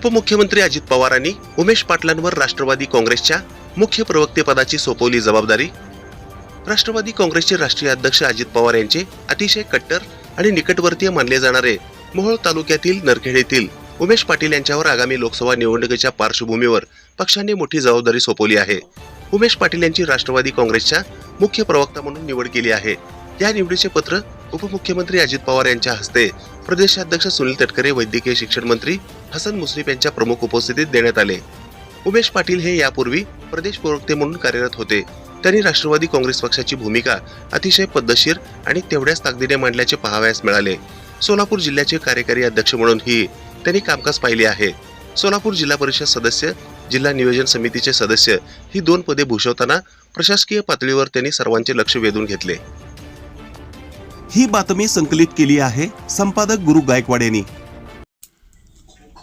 उपमुख्यमंत्री अजित पवारांनी उमेश पाटलांवर राष्ट्रवादी काँग्रेसच्या मुख्य प्रवक्तेपदाची सोपवली जबाबदारी. राष्ट्रवादी काँग्रेसचे राष्ट्रीय अध्यक्ष अजित पवार यांचे अतिशय कट्टर आणि निकटवर्तीय मानले जाणारे मोहोळ तालुक्यातील नरखेड येथील उमेश पाटील यांच्यावर आगामी लोकसभा निवडणुकीच्या पार्श्वभूमीवर पक्षाने मोठी जबाबदारी सोपवली आहे. उमेश पाटील यांची राष्ट्रवादी काँग्रेसच्या मुख्य प्रवक्ता म्हणून निवड केली आहे. या निवडीचे पत्र उपमुख्यमंत्री अजित पवार यांच्या हस्ते प्रदेशाध्यक्ष सुनील तटकरे वैद्यकीय शिक्षण मंत्री हसन मुश्रीफ यांच्या प्रमुख उपस्थितीत देण्यात आले. उमेश पाटील हे यापूर्वी प्रदेश प्रवक्ते म्हणून कार्यरत होते. त्यांनी राष्ट्रवादी काँग्रेस पक्षाची भूमिका अतिशय पद्धतशीर आणि तेवढ्याच ताकदीने मांडल्याचे पाहावयास मिळाले. सोलापूर जिल्ह्याचे कार्यकारी अध्यक्ष म्हणूनही त्यांनी कामकाज पाहिले आहे. सोलापूर जिल्हा परिषद सदस्य जिल्हा नियोजन समितीचे सदस्य ही दोन पदे भूषवताना प्रशासकीय पातळीवर त्यांनी सर्वांचे लक्ष वेधून घेतले. ही बातमी संकलित केली आहे संपादक गुरु गायकवाड यांनी.